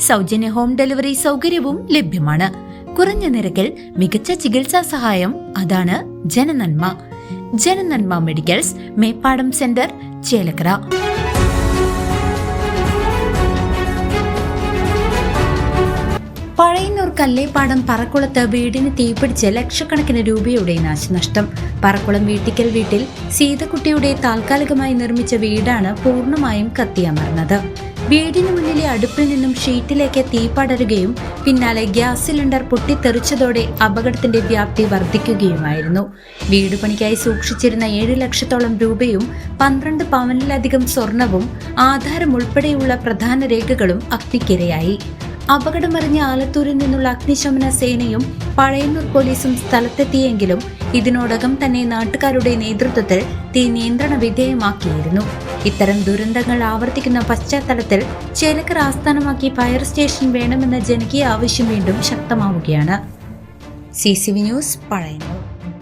സൗജന്യ home delivery സൗകര്യവും ലഭ്യമാണ്. കുറഞ്ഞ നിരക്കിൽ മികച്ച ചികിത്സാ സഹായം അതാണ് ജനനന്മ. Jananma medicals Meppadam centre Chelakkara. Pazhayannur Kallepadam പറക്കുളത്ത് വീടിന് തീപിടിച്ച് ലക്ഷക്കണക്കിന് രൂപയുടെ നാശനഷ്ടം. പറക്കുളം വീട്ടിക്കൽ വീട്ടിൽ സീതക്കുട്ടിയുടെ താൽക്കാലികമായി നിർമ്മിച്ച വീടാണ് പൂർണമായും കത്തിയമർന്നത്. വീടിന് മുന്നിലെ അടുപ്പിൽ നിന്നും ഷീറ്റിലേക്ക് തീ പടരുകയും പിന്നാലെ ഗ്യാസ് സിലിണ്ടർ പൊട്ടിത്തെറിച്ചതോടെ അപകടത്തിന്റെ വ്യാപ്തി വർദ്ധിക്കുകയുമായിരുന്നു. വീട് പണിക്കായി സൂക്ഷിച്ചിരുന്ന ഏഴ് ലക്ഷത്തോളം രൂപയും പന്ത്രണ്ട് പവനിലധികം സ്വർണവും ആധാരം ഉൾപ്പെടെയുള്ള പ്രധാന രേഖകളും അഗ്നിക്കിരയായി. അപകടമറിഞ്ഞ ആലത്തൂരിൽ നിന്നുള്ള അഗ്നിശമന സേനയും പഴയന്നൂർ പോലീസും സ്ഥലത്തെത്തിയെങ്കിലും ഇതിനോടകം തന്നെ നാട്ടുകാരുടെ നേതൃത്വത്തിൽ തീ നിയന്ത്രണ വിധേയമാക്കിയിരുന്നു. ഇത്തരം ദുരന്തങ്ങൾ ആവർത്തിക്കുന്ന പശ്ചാത്തലത്തിൽ ചേലക്കർ ആസ്ഥാനമാക്കി ഫയർ സ്റ്റേഷൻ വേണമെന്ന ജനകീയ ആവശ്യം വീണ്ടും ശക്തമാവുകയാണ്. C C V news Pazhayannur.